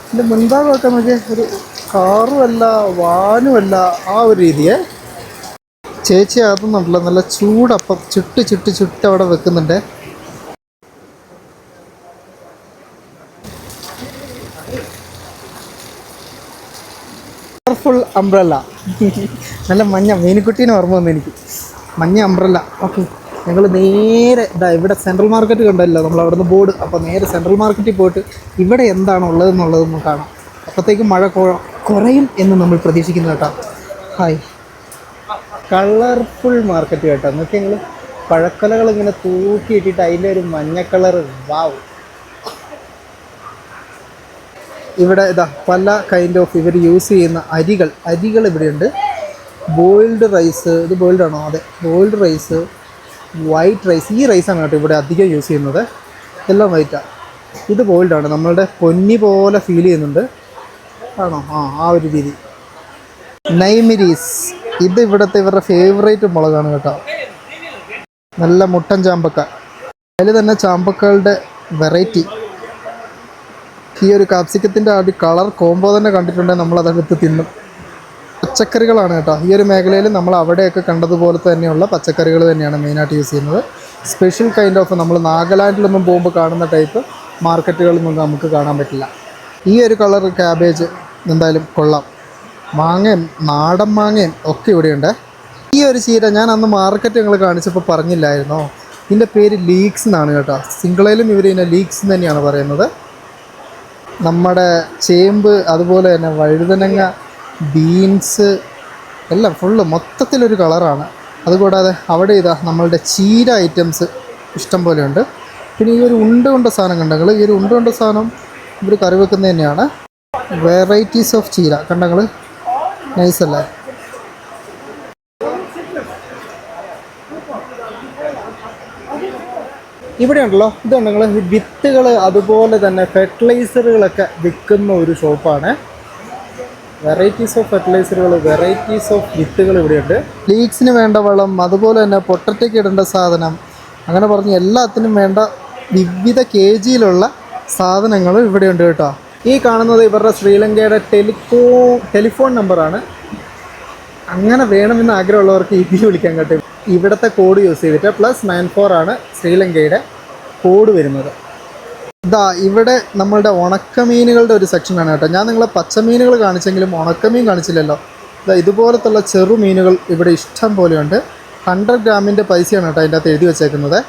ഇതിന്റെ മുൻഭാഗമൊക്കെ നോക്കിയാൽ ഒരു കാറുമല്ല അല്ല വാനും ആ ഒരു രീതിയെ ചേച്ചി അതൊന്നുമില്ല നല്ല ചൂടപ്പം ചുട്ട് ചുട്ട് ചുട്ട് അവിടെ വെക്കുന്നുണ്ട്. കളർഫുൾ അംബ്രല്ല (laughs) നല്ല മഞ്ഞ മീനുക്കുട്ടീനെ ഓർമ്മ വന്നു എനിക്ക്. മഞ്ഞ അംബ്രല്ല ഓക്കെ. ഞങ്ങൾ നേരെ ഇതാ ഇവിടെ സെൻട്രൽ മാർക്കറ്റ് കണ്ടല്ലോ നമ്മൾ അവിടുന്ന് ബോർഡ് അപ്പോൾ നേരെ സെൻട്രൽ മാർക്കറ്റിൽ പോയിട്ട് ഇവിടെ എന്താണ് ഉള്ളതെന്നുള്ളത് നമുക്ക് കാണാം. അപ്പോഴത്തേക്കും മഴ കുറയും എന്ന് നമ്മൾ പ്രതീക്ഷിക്കുന്നു കേട്ടോ. ഹായ്. കളർഫുൾ മാർക്കറ്റ് കേട്ടോ. നോക്കി ഞങ്ങൾ പഴക്കൊലകൾ ഇങ്ങനെ തൂക്കി തൂക്കിയിട്ടിട്ട് അതിന്റെ ഒരു മഞ്ഞ കളർ വാവ് ഇവിടെ ഇതാ പല കൈൻഡ് ഓഫ് ഇവർ യൂസ് ചെയ്യുന്ന അരികൾ അരികൾ ഇവിടെയുണ്ട്. ബോയിൽഡ് റൈസ് ഇത് ബോയിൽഡ് ആണോ? അതെ ബോയിൽഡ് റൈസ് വൈറ്റ് റൈസ് ഈ റൈസാണ് കേട്ടോ ഇവിടെ അധികം യൂസ് ചെയ്യുന്നത്. എല്ലാം വൈറ്റാണ് ഇത് ബോയിൽഡാണ് നമ്മളുടെ പൊന്നി പോലെ ഫീൽ ചെയ്യുന്നുണ്ട്. ആണോ? ആ ആ ഒരു രീതി. നൈമിരീസ് ഇത് ഇവിടുത്തെ ഇവരുടെ ഫേവറേറ്റ് മുളകാണ് കേട്ടോ. നല്ല മുട്ടൻ ചാമ്പക്ക. അതിൽ തന്നെ ചാമ്പക്കകളുടെ വെറൈറ്റി ഈ ഒരു കാപ്സിക്കത്തിന്റെ ആ ഒരു കളർ കോംബോ തന്നെ കണ്ടിട്ടുണ്ടെങ്കിൽ നമ്മളതെടുത്ത് തിന്നും. പച്ചക്കറികളാണ് കേട്ടോ. ഈ ഒരു മേഖലയിൽ നമ്മൾ അവിടെയൊക്കെ കണ്ടതുപോലെ തന്നെയുള്ള പച്ചക്കറികൾ തന്നെയാണ് മെയിനായിട്ട് യൂസ് ചെയ്യുന്നത്. സ്പെഷ്യൽ കൈൻഡ് ഓഫ് നമ്മൾ നാഗാലാൻഡിലൊന്നും പോകുമ്പോൾ കാണുന്ന ടൈപ്പ് മാർക്കറ്റുകളിലൊന്നും നമുക്ക് കാണാൻ പറ്റില്ല. ഈ ഒരു കളർ ക്യാബേജ് എന്തായാലും കൊള്ളാം. മാങ്ങയും നാടൻ മാങ്ങയും ഒക്കെ ഇവിടെയുണ്ട്. ഈ ഒരു ചീര ഞാൻ അന്ന് മാർക്കറ്റ് ഞങ്ങൾ കാണിച്ചപ്പോൾ പറഞ്ഞില്ലായിരുന്നോ? ഇതിന്റെ പേര് ലീക്സ് എന്നാണ് കേട്ടോ. സിംഗിളയിലും ഇവർ ഇതിനെ ലീക്സ് തന്നെയാണ് പറയുന്നത്. നമ്മുടെ ചേമ്പ് അതുപോലെ തന്നെ വഴുതനങ്ങ ബീൻസ് എല്ലാം ഫുള്ള് മൊത്തത്തിലൊരു കളറാണ്. അതുകൂടാതെ അവിടെ ഇതാ നമ്മളുടെ ചീര ഐറ്റംസ് ഇഷ്ടം പോലെയുണ്ട്. പിന്നെ ഈ ഒരു ഉണ്ട കൊണ്ട സാധനം കണ്ടങ്ങൾ ഈ ഒരു ഉണ്ട കൊണ്ട സാധനം ഇവർ കറി വെക്കുന്നത് തന്നെയാണ്. വെറൈറ്റീസ് ഓഫ് ചീര. കണ്ടങ്ങൾ നൈസല്ലേ ഇവിടെ ഉണ്ടല്ലോ. ഇതുണ്ടെങ്കിൽ വിത്തുകൾ അതുപോലെ തന്നെ ഫെർട്ടിലൈസറുകളൊക്കെ വിൽക്കുന്ന ഒരു ഷോപ്പാണ് വെറൈറ്റീസ് ഓഫ് ഫെർട്ടിലൈസറുകൾ വെറൈറ്റീസ് ഓഫ് വിത്തുകൾ ഇവിടെയുണ്ട്. ലീക്സിന് വേണ്ട വളം അതുപോലെ തന്നെ പൊട്ടറ്റയ്ക്ക് ഇടേണ്ട സാധനം അങ്ങനെ പറഞ്ഞ് എല്ലാത്തിനും വേണ്ട വിവിധ കെ ജിയിലുള്ള സാധനങ്ങളും ഇവിടെയുണ്ട് കേട്ടോ. ഈ കാണുന്നത് ഇവരുടെ ശ്രീലങ്കയുടെ ടെലിഫോ ടെലിഫോൺ നമ്പറാണ്. അങ്ങനെ വേണമെന്ന് ആഗ്രഹമുള്ളവർക്ക് ഇതിൽ വിളിക്കാൻ കേട്ടോ. ഇവിടുത്തെ കോഡ് യൂസ് ചെയ്തിട്ട് പ്ലസ് നയൻ ഫോർ ആണ് ശ്രീലങ്കയുടെ കോഡ് വരുന്നത്. ഇതാ ഇവിടെ നമ്മളുടെ ഉണക്കമീനുകളുടെ ഒരു സെക്ഷനാണ് കേട്ടോ. ഞാൻ നിങ്ങളെ പച്ചമീനുകൾ കാണിച്ചെങ്കിലും ഉണക്കമീൻ കാണിച്ചില്ലല്ലോ. ഇതാ ഇതുപോലത്തുള്ള ചെറു മീനുകൾ ഇവിടെ ഇഷ്ടം പോലെയുണ്ട്. ഹൺഡ്രഡ് ഗ്രാമിന്റെ പൈസയാണ് കേട്ടോ അതിന്റെ അകത്ത് എഴുതി വെച്ചേക്കുന്നത്.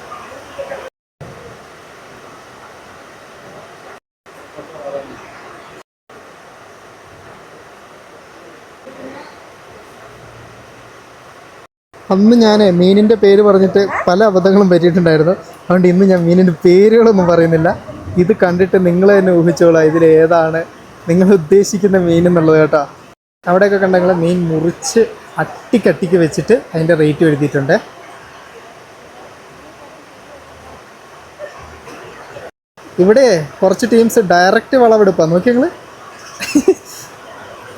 അന്ന് ഞാൻ മീനിന്റെ പേര് പറഞ്ഞിട്ട് പല അബദ്ധങ്ങളും പറ്റിയിട്ടുണ്ടായിരുന്നു. അതുകൊണ്ട് ഇന്ന് ഞാൻ മീനിന്റെ പേരുകളൊന്നും പറയുന്നില്ല. ഇത് കണ്ടിട്ട് നിങ്ങൾ തന്നെ ഊഹിച്ചോളാം ഇതിൽ ഏതാണ് നിങ്ങൾ ഉദ്ദേശിക്കുന്ന മീൻ എന്നുള്ളത് കേട്ടോ. അവിടെയൊക്കെ കണ്ടെങ്കിൽ മീൻ മുറിച്ച് അട്ടിക്കട്ടിക്ക് വെച്ചിട്ട് അതിന്റെ റേറ്റ് എഴുതിയിട്ടുണ്ട്. ഇവിടെ കുറച്ച് ടീംസ് ഡയറക്റ്റ് വളവെടുപ്പാണ് നോക്കി നിങ്ങൾ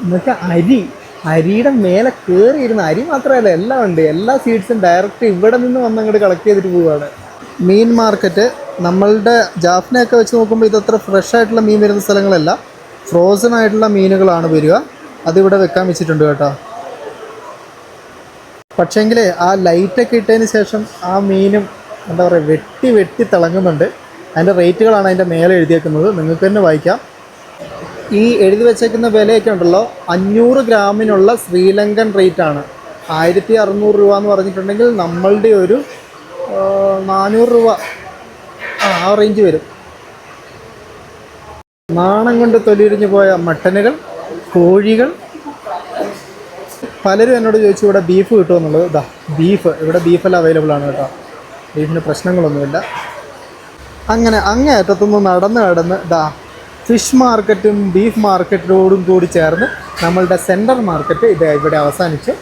എന്നൊക്കെ അരി. അരിയുടെ മേലെ കയറിയിരുന്ന അരി മാത്രമല്ല എല്ലാം ഉണ്ട്. എല്ലാ സീഡ്സും ഡയറക്റ്റ് ഇവിടെ നിന്ന് വന്ന് അങ്ങോട്ട് കളക്ട് ചെയ്തിട്ട് പോവുകയാണ് മീൻ മാർക്കറ്റ് നമ്മളുടെ ജാഫ്നയൊക്കെ വെച്ച് നോക്കുമ്പോൾ ഇതത്ര ഫ്രഷ് ആയിട്ടുള്ള മീൻ വരുന്ന സ്ഥലങ്ങളല്ല. ഫ്രോസൺ ആയിട്ടുള്ള മീനുകളാണ് വരിക. അതിവിടെ വെക്കാൻ വെച്ചിട്ടുണ്ട് കേട്ടോ. പക്ഷേങ്കിൽ ആ ലൈറ്റൊക്കെ ഇട്ടതിന് ശേഷം ആ മീനും എന്താ പറയുക വെട്ടി വെട്ടി തിളങ്ങുന്നുണ്ട്. അതിന്റെ റേറ്റുകളാണ് അതിന്റെ മേലെ എഴുതിയേക്കുന്നത്. നിങ്ങൾക്ക് തന്നെ വായിക്കാം. ഈ എഴുതി വെച്ചേക്കുന്ന വിലയൊക്കെ ഉണ്ടല്ലോ. അഞ്ഞൂറ് ഗ്രാമിനുള്ള ശ്രീലങ്കൻ റേറ്റ് ആണ്. ആയിരത്തി അറുന്നൂറ് രൂപ എന്ന് പറഞ്ഞിട്ടുണ്ടെങ്കിൽ നമ്മളുടെ ഒരു നാനൂറ് രൂപ ആ ആ റേഞ്ച് വരും. നാണം കൊണ്ട് തൊലിയുരിഞ്ഞു പോയ മട്ടനുകൾ കോഴികൾ. പലരും എന്നോട് ചോദിച്ചു ഇവിടെ ബീഫ് കിട്ടുമെന്നുള്ളത്. ഇതാ ബീഫ് ഇവിടെ ബീഫെല്ലാം അവൈലബിൾ ആണ് കേട്ടോ. ബീഫിന് പ്രശ്നങ്ങളൊന്നുമില്ല. അങ്ങനെ അങ്ങേ അറ്റത്തുനിന്ന് നടന്ന് നടന്ന് ഇതാ ഫിഷ് മാർക്കറ്റും ബീഫ് മാർക്കറ്റിനോടും കൂടി ചേർന്ന് നമ്മളുടെ സെൻട്രൽ മാർക്കറ്റ് ഇത് ഇവിടെ അവസാനിച്ചു.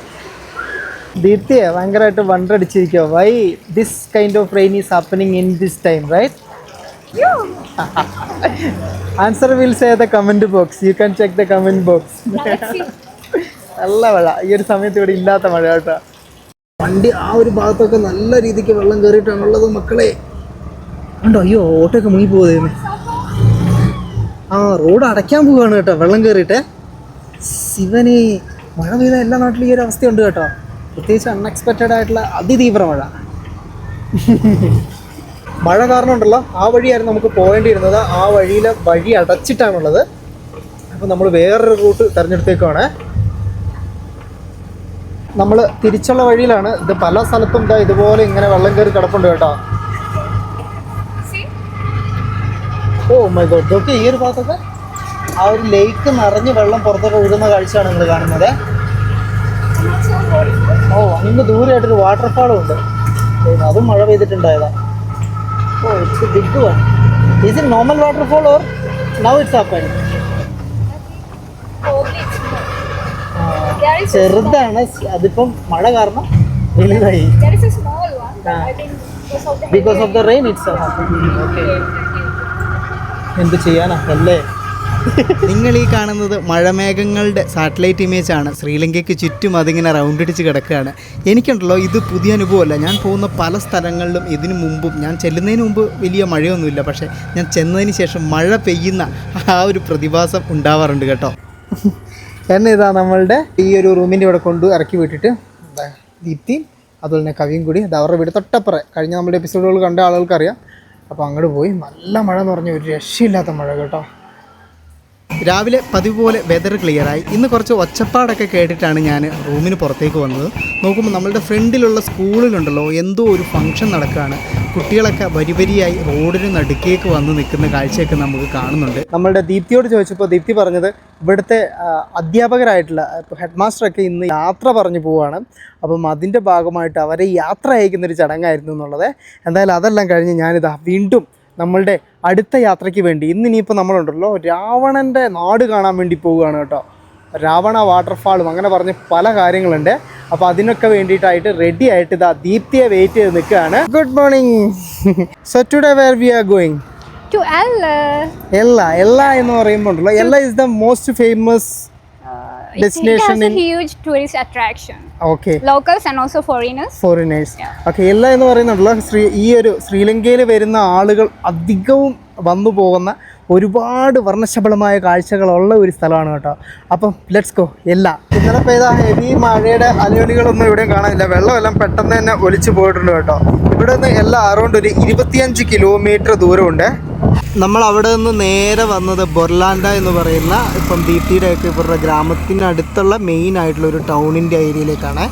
ദീപ്തിയെ ഭയങ്കരമായിട്ട് വണ്ടടിച്ചിരിക്കുക why this kind of rain is happening in this time right. Answer will say the comment box you can check the comment box. നല്ല മഴ. ഈ ഒരു സമയത്ത് ഇവിടെ ഇല്ലാത്ത മഴ കേട്ടോ. വണ്ടി ആ ഒരു ഭാഗത്തൊക്കെ നല്ല രീതിക്ക് വെള്ളം കയറിയിട്ടാണുള്ളത് മക്കളെ. ഉണ്ടോ അയ്യോ ഓട്ടോ ഒക്കെ മുങ്ങി പോകുന്നേ ആ റോഡ് അടയ്ക്കാൻ പോവുകയാണ് കേട്ടോ വെള്ളം കയറിയിട്ട്. ശിവനെ മഴ പെയ്ത എല്ലാ നാട്ടിലും ഈ ഒരു അവസ്ഥയുണ്ട് കേട്ടോ. പ്രത്യേകിച്ച് അൺഎക്സ്പെക്റ്റഡ് ആയിട്ടുള്ള അതിതീവ്ര മഴ. മഴ കാരണം ഉണ്ടല്ലോ ആ വഴിയായിരുന്നു നമുക്ക് പോകേണ്ടിയിരുന്നത്. ആ വഴിയിലെ വഴി അടച്ചിട്ടാണുള്ളത്. അപ്പോൾ നമ്മൾ വേറൊരു റൂട്ട് തിരഞ്ഞെടുത്തേക്കുവാണ്. നമ്മൾ തിരിച്ചുള്ള വഴിയിലാണ്. ഇത് പല സ്ഥലത്തും ഇതാ ഇതുപോലെ ഇങ്ങനെ വെള്ളം കയറി കിടപ്പുണ്ട് കേട്ടോ. ഓ മൈ ഗോഡ് ഇതൊക്കെ ഈ ഒരു ഭാഗത്തൊക്കെ ആ ഒരു ലേക്ക് നിറഞ്ഞ് വെള്ളം പുറത്തൊക്കെ ഒഴുകുന്ന കാഴ്ചയാണ് നിങ്ങൾ കാണുന്നത്. അങ്ങ് ദൂരെയായിട്ടൊരു വാട്ടർഫാളും ഉണ്ട്. അതും മഴ പെയ്തിട്ടുണ്ടായതാ. ഓ it's big one is it normal waterfall or now it's happen ചെറുതാണ്. അതിപ്പം മഴ കാരണം വലുതായി. Because of the rain it's okay എന്ത് ചെയ്യാനാ? അല്ലേ? നിങ്ങൾ ഈ കാണുന്നത് മഴമേഘങ്ങളുടെ സാറ്റലൈറ്റ് ഇമേജ് ആണ്. ശ്രീലങ്കയ്ക്ക് ചുറ്റും അതിങ്ങനെ റൗണ്ട് അടിച്ച് കിടക്കുകയാണ്. എനിക്കുണ്ടല്ലോ ഇത് പുതിയ അനുഭവമല്ല. ഞാൻ പോകുന്ന പല സ്ഥലങ്ങളിലും ഇതിനു മുമ്പും ഞാൻ ചെല്ലുന്നതിന് മുമ്പ് വലിയ മഴയൊന്നുമില്ല. പക്ഷേ ഞാൻ ചെന്നതിന് ശേഷം മഴ പെയ്യുന്ന ആ ഒരു പ്രതിഭാസം ഉണ്ടാവാറുണ്ട് കേട്ടോ. എന്നെ ഇതാ നമ്മളുടെ ഈ ഒരു റൂമിന്റെ ഇവിടെ കൊണ്ട് ഇറക്കി വിട്ടിട്ട് ദീപ്തി അതുപോലെ തന്നെ കവിയും കൂടി അത് അവരുടെ വീട് തൊട്ടപ്പുറം. കഴിഞ്ഞ നമ്മുടെ എപ്പിസോഡുകൾ കണ്ട ആളുകൾക്കറിയാം. അപ്പോൾ അങ്ങോട്ട് പോയി. നല്ല മഴ എന്ന് പറഞ്ഞ ഒരു രക്ഷയില്ലാത്ത മഴ കേട്ടോ. രാവിലെ പതിവ് പോലെ വെതർ ക്ലിയറായി ഇന്ന് കുറച്ച് ഒച്ചപ്പാടൊക്കെ കേട്ടിട്ടാണ് ഞാൻ റൂമിന് പുറത്തേക്ക് വന്നത്. നോക്കുമ്പോൾ നമ്മളുടെ ഫ്രണ്ടിലുള്ള സ്കൂളിലുണ്ടല്ലോ എന്തോ ഒരു ഫംഗ്ഷൻ നടക്കുകയാണ് കുട്ടികളൊക്കെ വരി വരിയായി റോഡിന് നടുക്കേക്ക് വന്ന് നിൽക്കുന്ന കാഴ്ചയൊക്കെ നമുക്ക് കാണുന്നുണ്ട്. നമ്മളുടെ ദീപ്തിയോട് ചോദിച്ചപ്പോൾ ദീപ്തി പറഞ്ഞത് ഇവിടുത്തെ അധ്യാപകരായിട്ടുള്ള ഹെഡ് മാസ്റ്ററൊക്കെ ഇന്ന് യാത്ര പറഞ്ഞു പോവുകയാണ് അപ്പം അതിന്റെ ഭാഗമായിട്ട് അവരെ യാത്ര അയക്കുന്നൊരു ചടങ്ങായിരുന്നു എന്നുള്ളത്. എന്തായാലും അതെല്ലാം കഴിഞ്ഞ് ഞാനിതാ വീണ്ടും നമ്മളുടെ അടുത്ത യാത്രയ്ക്ക് വേണ്ടി ഇന്ന് ഇനിയിപ്പോൾ നമ്മളുണ്ടല്ലോ രാവണന്റെ നാട് കാണാൻ വേണ്ടി പോവുകയാണ് കേട്ടോ. രാവണ വാട്ടർഫാളും അങ്ങനെ പറഞ്ഞ് പല കാര്യങ്ങളുണ്ട്. അപ്പോൾ അതിനൊക്കെ വേണ്ടിയിട്ടായിട്ട് റെഡി ആയിട്ട് ഇതാ ദീപ്തിയെ വെയിറ്റ് ചെയ്ത് നിൽക്കുകയാണ്. Good morning so today where we are going to എല്ലാ. എല്ല എല്ല എന്ന് പറയുമ്പോൾ ഉണ്ടല്ലോ. Ella is the most famous Huge tourist attraction. Okay and also foreigners. Foreigners Yeah. Okay എല്ലാം എന്ന് പറയുന്നുണ്ടല്ലോ ശ്രീ ഈ ഒരു ശ്രീലങ്കയിൽ വരുന്ന ആളുകൾ അധികവും വന്നു പോകുന്ന ഒരുപാട് വർണശബളമായ കാഴ്ചകളുള്ള ഒരു സ്ഥലമാണ് കേട്ടോ. അപ്പം ലെറ്റ്സ് ഗോ എല്ലാ. ഇന്നലെ പെയ്ത ഹെവി മഴയുടെ അലയൊലികളൊന്നും ഇവിടെയും കാണാനില്ല. വെള്ളമെല്ലാം പെട്ടെന്ന് തന്നെ ഒലിച്ചു പോയിട്ടുണ്ട് കേട്ടോ. ഇവിടെ നിന്ന് എല്ലാം അറൗണ്ട് ഒരു ഇരുപത്തിയഞ്ച് കിലോമീറ്റർ ദൂരമുണ്ട്. നമ്മൾ അവിടെ നിന്ന് നേരെ വന്നത് ബൊർലാൻഡ എന്ന് പറയുന്ന ഇപ്പം ദീപ്തിയുടെ ഒക്കെ ഇവരുടെ ഗ്രാമത്തിനടുത്തുള്ള മെയിൻ ആയിട്ടുള്ള ഒരു ടൗണിന്റെ ഏരിയയിലേക്കാണ്.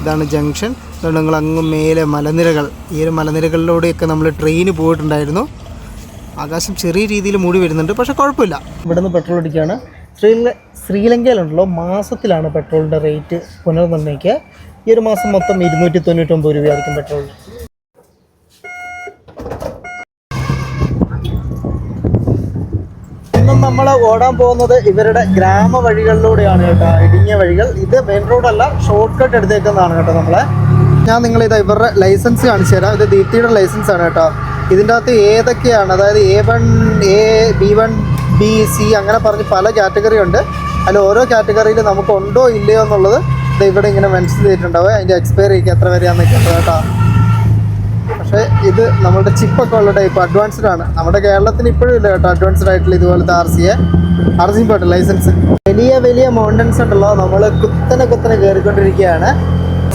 ഇതാണ് ജംഗ്ഷൻ. അതുകൊണ്ട് നിങ്ങൾ അങ്ങ് മേലെ മലനിരകൾ ഈ ഒരു മലനിരകളിലൂടെയൊക്കെ നമ്മൾ ട്രെയിന് പോയിട്ടുണ്ടായിരുന്നു. ആകാശം ചെറിയ രീതിയിൽ മൂടി വരുന്നുണ്ട് പക്ഷേ കുഴപ്പമില്ല. ഇവിടുന്ന് പെട്രോൾ അടിക്കുകയാണ്. ശ്രീല ശ്രീലങ്കയിലുണ്ടല്ലോ മാസത്തിലാണ് പെട്രോളിന്റെ റേറ്റ് പുനർനിർണയിക്കുക. ഈ ഒരു മാസം മൊത്തം ഇരുന്നൂറ്റി തൊണ്ണൂറ്റൊമ്പത് രൂപയായിരിക്കും പെട്രോളിന് ഇന്നും നമ്മൾ ഓടാൻ പോകുന്നത് ഇവരുടെ ഗ്രാമ വഴികളിലൂടെയാണ് കേട്ടോ ഇടുങ്ങിയ വഴികൾ. ഇത് മെയിൻ റോഡല്ല ഷോർട്ട് കട്ട് എടുത്തേക്കുന്നതാണ് കേട്ടോ നമ്മളെ. ഞാൻ നിങ്ങളിത് ഇവരുടെ ലൈസൻസ് കാണിച്ചു തരാം. ഇത് ദീപ്തിയുടെ ലൈസൻസ് ആണ് കേട്ടോ. ഇതിന്റെ അകത്ത് ഏതൊക്കെയാണ്? അതായത് A one A B one B C അങ്ങനെ പറഞ്ഞ് പല കാറ്റഗറി ഉണ്ട്. അതിൽ ഓരോ കാറ്റഗറിയിൽ നമുക്ക് ഉണ്ടോ ഇല്ലയോ എന്നുള്ളത് ഇത് ഇവിടെ ഇങ്ങനെ മെൻഷൻ ചെയ്തിട്ടുണ്ടാവുക അതിന്റെ എക്സ്പയറി എത്ര വരെയാണെന്നൊക്കെ ഉണ്ട് കേട്ടോ. പക്ഷേ ഇത് നമ്മുടെ ചിപ്പൊക്കെ ഉള്ള ടൈപ്പ് അഡ്വാൻസ്ഡ് ആണ്. നമ്മുടെ കേരളത്തിന് ഇപ്പോഴും ഇല്ല കേട്ടോ അഡ്വാൻസ്ഡ് ആയിട്ടുള്ള ഇതുപോലത്തെ ആർ സി ആർ സി പോട്ടെ ലൈസൻസ് വലിയ വലിയ മൗണ്ടൻസ് ഉണ്ടല്ലോ. നമ്മൾ കുത്തനെ കുത്തനെ കയറിക്കൊണ്ടിരിക്കുകയാണ്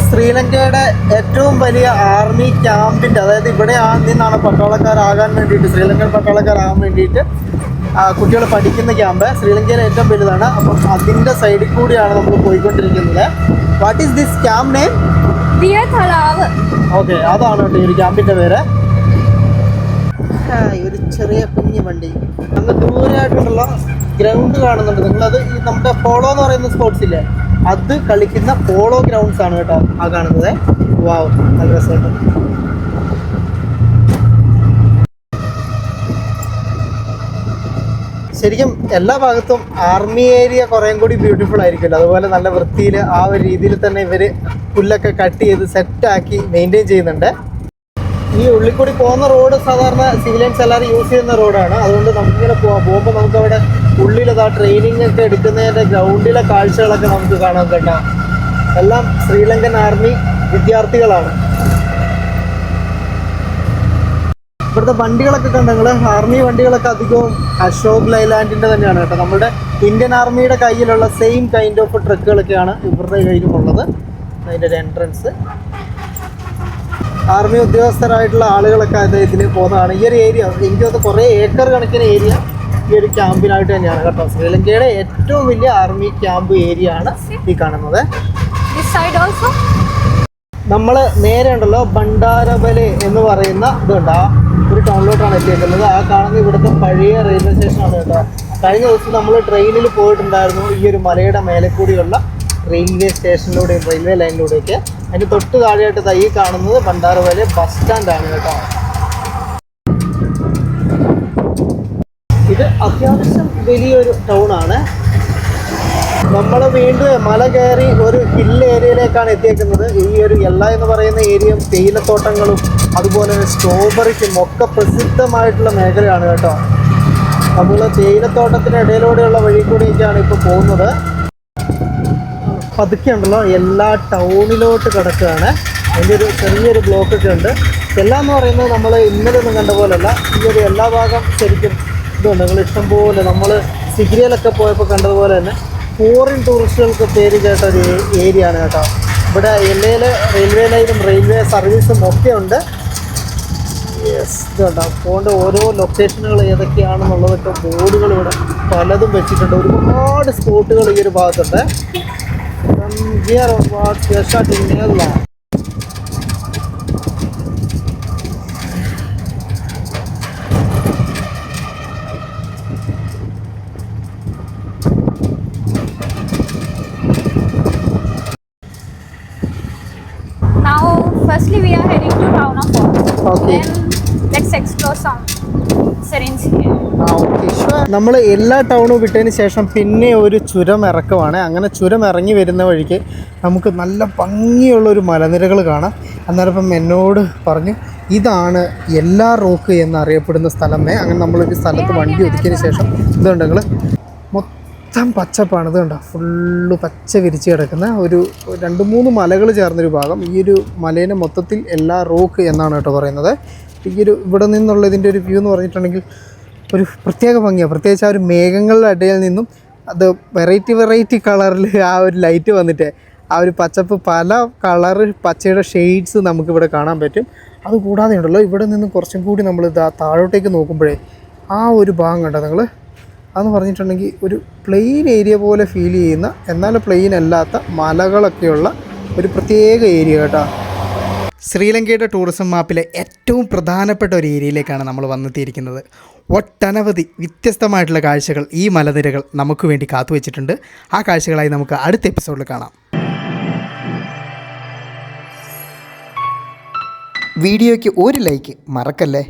ശ്രീലങ്കയുടെ ഏറ്റവും വലിയ ആർമി ക്യാമ്പിന്റെ അതായത് ഇവിടെ നിന്നാണ് പട്ടാളക്കാരാകാൻ വേണ്ടിയിട്ട് ശ്രീലങ്കൻ പട്ടാളക്കാരാകാൻ വേണ്ടിയിട്ട് കുട്ടികൾ പഠിക്കുന്ന ക്യാമ്പ് ശ്രീലങ്കയിലെ ഏറ്റവും വലുതാണ്. അപ്പം അതിന്റെ സൈഡിൽ കൂടിയാണ് നമ്മൾ പോയിക്കൊണ്ടിരിക്കുന്നത്. What is this camp name. Okay അതാണ് ഈ ക്യാമ്പിന്റെ പേര്. ഒരു ചെറിയ കുഞ്ഞു വണ്ടി. അങ്ങ് ദൂരമായിട്ടുള്ള ഗ്രൗണ്ട് കാണുന്നുണ്ട്. നിങ്ങളത് ഈ നമ്മുടെ പോളോ എന്ന് പറയുന്ന സ്പോർട്സ് ഇല്ലേ? അത് കളിക്കുന്ന പോളോ ഗ്രൗണ്ട്സ് ആണ് കേട്ടോ ആ കാണുന്നത്. വാവ് നല്ല രസമുണ്ട് ശരിക്കും എല്ലാ ഭാഗത്തും ആർമി ഏരിയ കുറേം കൂടി ബ്യൂട്ടിഫുൾ ആയിരിക്കുമല്ലോ. അതുപോലെ നല്ല വൃത്തിയിൽ ആ ഒരു രീതിയിൽ തന്നെ ഇവർ പുല്ലൊക്കെ കട്ട് ചെയ്ത് സെറ്റാക്കി മെയിന്റെയിൻ ചെയ്യുന്നുണ്ട്. ഈ ഉള്ളിക്കൂടി പോകുന്ന റോഡ് സാധാരണ സിവിലിയൻസ് എല്ലാവരും യൂസ് ചെയ്യുന്ന റോഡാണ് അതുകൊണ്ട് നമുക്കിങ്ങനെ പോകാം പോകുമ്പോൾ നമുക്ക് അവിടെ ഉള്ളിലതാ ട്രെയിനിങ് ഒക്കെ എടുക്കുന്നതിന്റെ ഗ്രൗണ്ടിലെ കാഴ്ചകളൊക്കെ നമുക്ക് കാണാൻ കേട്ടോ എല്ലാം ശ്രീലങ്കൻ ആർമി വിദ്യാർത്ഥികളാണ്. ഇവിടുത്തെ വണ്ടികളൊക്കെ കണ്ടോ നിങ്ങൾ ആർമി വണ്ടികളൊക്കെ അധികവും അശോക് ലൈലാൻഡിന്റെ തന്നെയാണ് കേട്ടോ. നമ്മുടെ ഇന്ത്യൻ ആർമിയുടെ കയ്യിലുള്ള സെയിം കൈൻഡ് ഓഫ് ട്രക്കുകളൊക്കെയാണ് ഇവരുടെ കയ്യിലും ഉള്ളത്. അതിന്റെ ഒരു എൻട്രൻസ് ആർമി ഉദ്യോഗസ്ഥരായിട്ടുള്ള ആളുകളൊക്കെ അത് ഇതിന് പോകുന്നതാണ്. ഈ ഒരു ഏരിയ എനിക്ക് അത് കുറേ ഏക്കർ കണക്കിന് ഏരിയ ഈ ഒരു ക്യാമ്പിനായിട്ട് തന്നെയാണ് കേട്ടോ. ശ്രീലങ്കയുടെ ഏറ്റവും വലിയ ആർമി ക്യാമ്പ് ഏരിയ ആണ് ഈ കാണുന്നത്. നമ്മൾ നേരെ ഉണ്ടല്ലോ ഭണ്ഡാരബലെ എന്ന് പറയുന്ന ഇതുണ്ട്. ആ ഒരു ടൗണിലോട്ടാണ് എത്തിയേക്കുന്നത്. ആ കാണുന്ന ഇവിടുത്തെ പഴയ റെയിൽവേ സ്റ്റേഷനാണ് കേട്ടോ. കഴിഞ്ഞ ദിവസം നമ്മൾ ട്രെയിനിൽ പോയിട്ടുണ്ടായിരുന്നു ഈ ഒരു മലയുടെ മേലെ കൂടിയുള്ള റെയിൽവേ സ്റ്റേഷനിലൂടെയും റെയിൽവേ ലൈനിലൂടെയൊക്കെ അതിന് തൊട്ട് താഴെയായിട്ട് ഈ കാണുന്നത് ഭണ്ഡാരബലെ ബസ് സ്റ്റാൻഡാണ് കേട്ടോ. ഇത് അത്യാവശ്യം വലിയൊരു ടൗണാണ് നമ്മൾ വീണ്ടും മല കയറി ഒരു ഹിൽ ഏരിയയിലേക്കാണ് എത്തിയേക്കുന്നത്. ഈ ഒരു എല്ല എന്ന് പറയുന്ന ഏരിയയും തേയിലത്തോട്ടങ്ങളും അതുപോലെ തന്നെ സ്ട്രോബെറിക്കും ഒക്കെ പ്രസിദ്ധമായിട്ടുള്ള മേഖലയാണ് കേട്ടോ. നമ്മൾ തേയിലത്തോട്ടത്തിന് ഇടയിലൂടെയുള്ള വഴി കൂടിയൊക്കെയാണ് ഇപ്പോൾ പോകുന്നത്. പതുക്കെ ഉണ്ടല്ലോ എല്ലാ ടൗണിലോട്ട് കിടക്കുകയാണ്. അതിന്റെ ഒരു ചെറിയൊരു ബ്ലോക്കൊക്കെ ഉണ്ട്. എല്ലാം എന്ന് പറയുന്നത് നമ്മൾ ഇന്നലെ ഒന്നും കണ്ട പോലെയല്ല ഈ ഒരു എല്ലാ ഭാഗം ശരിക്കും ഇതുണ്ട്. നിങ്ങൾ ഇഷ്ടം പോലെ നമ്മൾ സിഗ്രിയിലൊക്കെ പോയപ്പോൾ കണ്ടതുപോലെ തന്നെ ഫോറിൻ ടൂറിസ്റ്റുകൾക്ക് പേര് കേട്ട ഒരു ഏരിയ ആണ് കേട്ടോ. ഇവിടെ എല്ലയിൽ റെയിൽവേ ലൈനും റെയിൽവേ സർവീസും ഒക്കെ ഉണ്ട്. യെസ് കേട്ടോ പോകേണ്ട ഓരോ ലൊക്കേഷനുകൾ ഏതൊക്കെയാണെന്നുള്ളതൊക്കെ ബോർഡുകൾ ഇവിടെ പലതും വെച്ചിട്ടുണ്ട്. ഒരുപാട് സ്പോട്ടുകൾ ഈ ഒരു ഭാഗത്തുണ്ട്. Onwards, we are starting നമ്മൾ എല്ലാ ടൗണും വിട്ടതിന് ശേഷം പിന്നെ ഒരു ചുരം ഇറക്കമാണ് അങ്ങനെ ചുരം ഇറങ്ങി വരുന്ന വഴിക്ക് നമുക്ക് നല്ല ഭംഗിയുള്ള ഒരു മലനിരകൾ കാണാം. അന്നേരം ഇപ്പം എന്നോട് പറഞ്ഞു ഇതാണ് എല്ലാ റോക്ക് എന്നറിയപ്പെടുന്ന സ്ഥലമേ. അങ്ങനെ നമ്മളൊരു സ്ഥലത്ത് വണ്ടി ഒതുക്കിയതിന് ശേഷം ഇതുണ്ട് നിങ്ങൾ മൊത്തം പച്ചപ്പാണ്. ഇത് കണ്ടോ? ഫുള്ള് പച്ച വിരിച്ച് കിടക്കുന്ന ഒരു രണ്ട് മൂന്ന് മലകൾ ചേർന്നൊരു ഭാഗം. ഈ ഒരു മലേനെ മൊത്തത്തിൽ എല്ലാ റോക്ക് എന്നാണ് കേട്ടോ പറയുന്നത്. ഈ ഒരു ഇവിടെ നിന്നുള്ള ഇതിന്റെ ഒരു വ്യൂ എന്ന് പറഞ്ഞിട്ടുണ്ടെങ്കിൽ ഒരു പ്രത്യേക ഭംഗിയാണ് പ്രത്യേകിച്ച് ആ ഒരു മേഘങ്ങളുടെ ഇടയിൽ നിന്നും അത് വെറൈറ്റി വെറൈറ്റി കളറിൽ ആ ഒരു ലൈറ്റ് വന്നിട്ട് ആ ഒരു പച്ചപ്പ് പല കളർ പച്ചയുടെ ഷെയ്ഡ്സ് നമുക്കിവിടെ കാണാൻ പറ്റും. അതുകൂടാതെ ഉണ്ടല്ലോ ഇവിടെ നിന്നും കുറച്ചും കൂടി നമ്മൾ ഇതാ താഴോട്ടേക്ക് നോക്കുമ്പോഴേ ആ ഒരു ഭാഗം കണ്ടോ നിങ്ങൾ അതെന്ന് പറഞ്ഞിട്ടുണ്ടെങ്കിൽ ഒരു പ്ലെയിൻ ഏരിയ പോലെ ഫീൽ ചെയ്യുന്ന എന്നാൽ പ്ലെയിൻ അല്ലാത്ത മലകളൊക്കെയുള്ള ഒരു പ്രത്യേക ഏരിയ കേട്ടോ. ശ്രീലങ്കയുടെ ടൂറിസം മാപ്പിലെ ഏറ്റവും പ്രധാനപ്പെട്ട ഒരു ഏരിയയിലേക്കാണ് നമ്മൾ വന്നെത്തിയിരിക്കുന്നത്. ഒട്ടനവധി വ്യത്യസ്തമായിട്ടുള്ള കാഴ്ചകൾ ഈ മലനിരകൾ നമുക്ക് വേണ്ടി കാത്തുവച്ചിട്ടുണ്ട്. ആ കാഴ്ചകളായി നമുക്ക് അടുത്ത എപ്പിസോഡിൽ കാണാം. വീഡിയോയ്ക്ക് ഒരു ലൈക്ക് മറക്കല്ലേ?